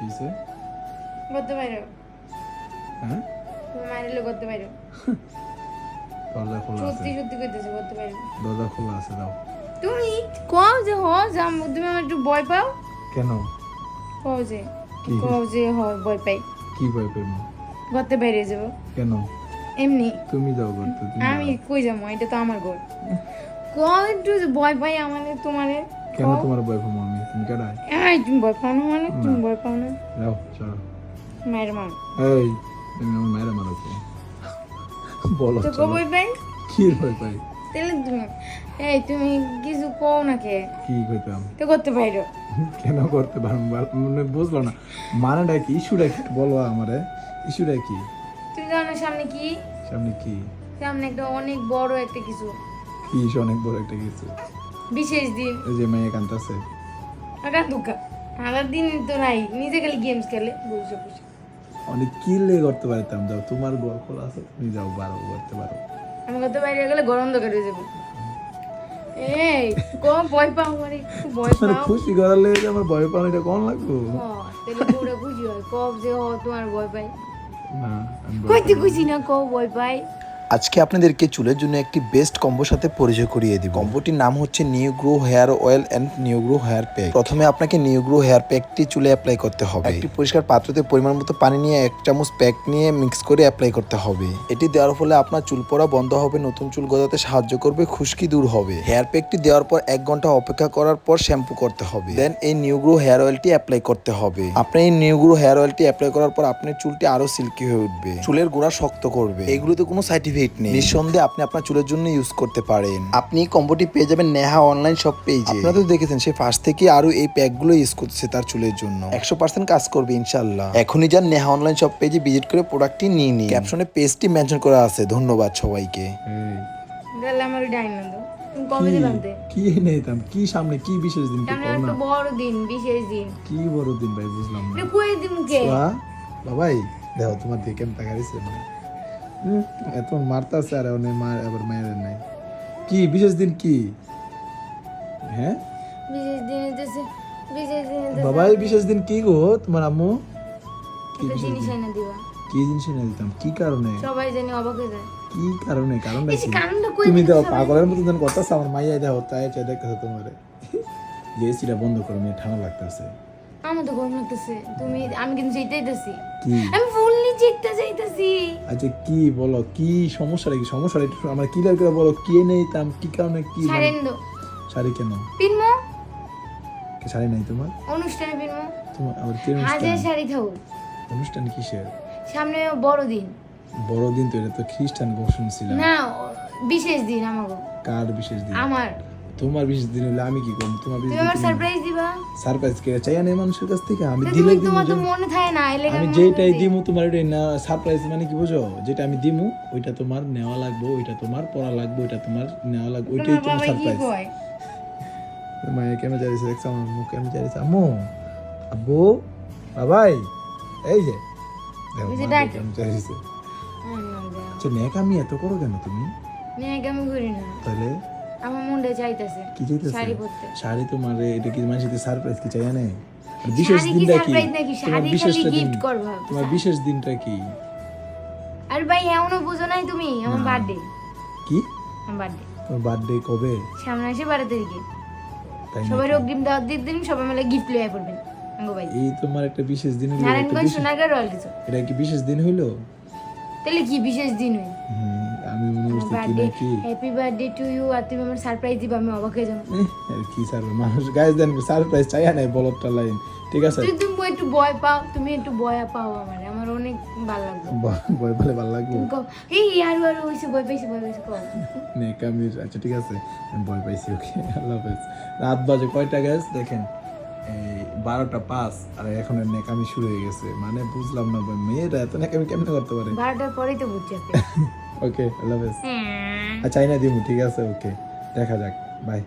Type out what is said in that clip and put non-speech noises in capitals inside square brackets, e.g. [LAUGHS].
কিসে করতে পারো হ্যাঁ? মারিলে করতে পারো দরজা খোলা আছে। সত্যি সত্যি দরজা খোলা আছে দাও। তুমি কও যে হ যা তুমি আমার একটু ভয় পাও? কেন? কও যে কও যে হ ভয় পাই। কি ভয় বাইরে যাব। কেন? এমনি। তুমি যাও করতে আমি। কই যাব এটা তো আমার ঘর। কও একটু ভয় পাই আমাদের তোমারে। কেন তোমার ভয় পাবো আমি তুমি কেডাই এই তুমি ভয় পাও না মানে? তুমি ভয় পাও না? যাও চলো। মায়ের মান এই তুমি আমার মায়েরা মারো কে? বলো তো কো চলো। ভয় পাই? কি ভয় পাই? তাহলে তুমি এই তুমি কিছু কও না কে কি কইতাম? তো করতে পারো কেন করতে পারব? বা- মানে বুঝলো না। মানেটা কি? ইস্যুটা কি? বলো আমারে। ইস্যুটা কি? তুমি জানো সামনে কি? সামনে কি? সামনে একটা অনেক বড় একটা কিছু। কি অনেক বড় একটা কিছু। বিশেষ দিন। ওই যে মেয়ে কান্তাছে আগার দুঃখা আগার দিন তো নাই নিজে খালি গেমস খেলে বসে বসে। অনেক কিলে করতে পারতাম যাও তোমার ঘর খোলা আছে তুমি যাও বারো করতে পারো। আমি কত বাইরে গেলে গরম দোকান যাব। এই ভয় পাও আমার ভয় মানে পাও। খুশি যে আমার ভয় পাওয়া এটা কোন লাগবো? তাহলে পুরো খুশি হয় কব যে হ তোমার ভয় পাই না কইতে খুশি না কব ভয় পাই আজকে আপনাদেরকে চুলের জন্য একটি বেস্ট কম্বোর সাথে পরিচয় করিয়ে দিব। কম্বোটির নাম হচ্ছে new grow hair oil and new grow hair pack প্রথমে আপনাকে নিউ গ্রো হেয়ার প্যাকটি চুলে অ্যাপ্লাই করতে হবে। একটি পরিষ্কার পাত্রতে পরিমাণ মতো পানি নিয়ে এক চামচ প্যাক নিয়ে মিক্স করে অ্যাপ্লাই করতে হবে। এটি দেওয়ার ফলে আপনার চুল পড়া বন্ধ হবে নতুন চুল গজাতে সাহায্য করবে খুশকি দূর হবে। হেয়ার প্যাকটি দেওয়ার পর এক ঘণ্টা অপেক্ষা করার পর শ্যাম্পু করতে হবে। দেন এই নিউ গ্রো হেয়ার অয়েলটি অ্যাপ্লাই করতে হবে। আপনি এই নিউ গ্রো হেয়ার অয়েলটি অ্যাপ্লাই করার পর আপনার চুলটি আরও সিল্কি হয়ে উঠবে। চুলের গোড়া শক্ত করবে। এগুলোতে কোনো সাইড ইফেক্ট নেই। নিঃসন্দেহে আপনি আপনার চুলের জন্য ইউজ করতে পারেন। আপনি কম্বোটি পেয়ে যাবেন নেহা অনলাইন শপ পেজে আপনারা তো দেখেছেন সে ফার্স্ট থেকে আরও এই প্যাকগুলো ইউজ করতেছে তার চুলের জন্য। একশো পার্সেন্ট কাজ করবে ইনশাল্লাহ এখনই যান নেহা অনলাইন শপ পেজে ভিজিট করে প্রোডাক্টটি নিয়ে নিন। ক্যাপশনে পেজটি মেনশন করা আছে ধন্যবাদ সবাইকে। আমার ডাইন কি? নিতাম কি সামনে কি বিশেষ দিন বড় দিন বিশেষ দিন। কি বড় দিন ভাই বুঝলাম না। বাবাই দেখো তোমার দিকে কেমন তাকাইছে মানে এত মারতাছে আর অনেক মার আবার মায়ের নাই। কি বিশেষ দিন কি? হ্যাঁ? বিশেষ দিন হইতেছে বিশেষ দিন হইতেছে। বাবাই বিশেষ দিন কি গো তোমার আম্মু? কি জিনিস এনে দিবা। কি জিনিস এনে দিতাম? কি কারণে? সবাই জানি অবাক হয়ে যায়। কি কারণে? কারণটা এই যে কি কারণটা কই তুমি সবাই- পাগলের মতো যেন কথা আমার মাইয়া দেখো তাই চাই দেখতেছে তোমারে। যে এসিটা বন্ধ করো মেয়ে ঠান্ডা লাগতেছে। আমার তো গরম লাগতেছে। তুমি আমি কিন্তু যেতেইতেছি কি? আমি যাইতেছি আচ্ছা কি বলো? কি সমস্যাটা কি সমস্যাটা একটু আমার ক্লিয়ার করে বলো কি নেইতাম কি কারণে কি শাড়ি কেন? পিনমো? কি শাড়ি নাই তোমার? অনুষ্ঠানে পিনমো। তোমার আবার কি অনুষ্ঠান? শাড়ি থাকুক। অনুষ্ঠান কিসের? সামনে বড় দিন বড়দিন তো এটা তো খ্রিস্টান গো শুনছিলাম না বিশেষ দিন আমার কার বিশেষ দিন? আমার। তোমার বিশেষ দিন হলে আমি কি করব? তোমার তুমি আমার সারপ্রাইজ দিবা। সারপ্রাইজ কে? চাই না মানুষের কাছ থেকে? আমি দিলে তুমি তোমার তো মনে থাকে না এলে আমি যেটাই দিমু তোমার ওইটাই না সারপ্রাইজ মানে কি বুঝো? যেটা আমি দিমু ওইটা তোমার নেওয়া লাগবে ওইটা তোমার পড়া লাগবে ওইটা তোমার নেওয়া লাগবে ওইটাই তোমার সারপ্রাইজ মায়ে কেন চাইছে দেখছ আমার মুখ কেন চাইছে আম্মু আব্বু বাবাই এই যে। কেমন চাইছে। আচ্ছা নেক আমি এত করো কেন তুমি? মেয়েকে আমি করি না। তাহলে আমার মনটা চাইতেছে কি চাইতেছে শাড়ি পরতে। শাড়ি তোমার এটা কি মানুষের সারপ্রাইজ কি চাই না বিশেষ কি দিনটা কি? সারপ্রাইজ নাকি? তোমার শাড়ি খালি দিন গিফট করবা তোমার বিশেষ দিনটা কি? আর ভাই এমনও বুঝো নাই তুমি আমার বার্থডে কি? আমার বার্থডে তোমার বার্থডে কবে? সামনে আসে বারো তারিখে। সবাই অগ্রিম দাওয়াত দিয়ে দিন সবাই মিলে গিফট লইয়া পড়বেন এই তোমার একটা বিশেষ দিন হইল একটা নারায়ণগঞ্জ বিশেষ- সোনারগাঁ রয়্যাল কিছু এটা কি বিশেষ দিন হইল তাহলে কি বিশেষ দিন হুম, আমি মনে করছি কি নাকি? হ্যাপি বার্থডে টু ইউ আর তুমি আমার সারপ্রাইজ দিবা আমি অবাক হয়ে যাব। আর কি স্যার মানুষ গাইজ দেন সারপ্রাইজ চাই নাই বলতটা লাইন ঠিক আছে? তুই তুমি একটু ভয় পাও তুমি একটু ভয় পাও আমার। আমার অনেক ভালো লাগবে। ব- ভয় পেলে ভালো লাগবে? এই আরও আরও হইছে ভয় পাইছি ভয় পাইছি কও। নেকামির আচ্ছা ঠিক আছে। আমি ভয় পাইছি ওকে আল্লাহ হাফেজ। রাত বাজে কয়টা গ্যাস দেখেন এই বারোটা পাঁচ আর এখন নেকামি শুরু হয়ে গেছে। মানে বুঝলাম না মেয়েরা এত নেকামি কেমনে করতে পারে? বারোটার পরেই তো বুঝছি [LAUGHS] ওকে আল্লাহ হাফেজ আইনা দিমু ঠিক আছে? ওকে দেখা যাক বাই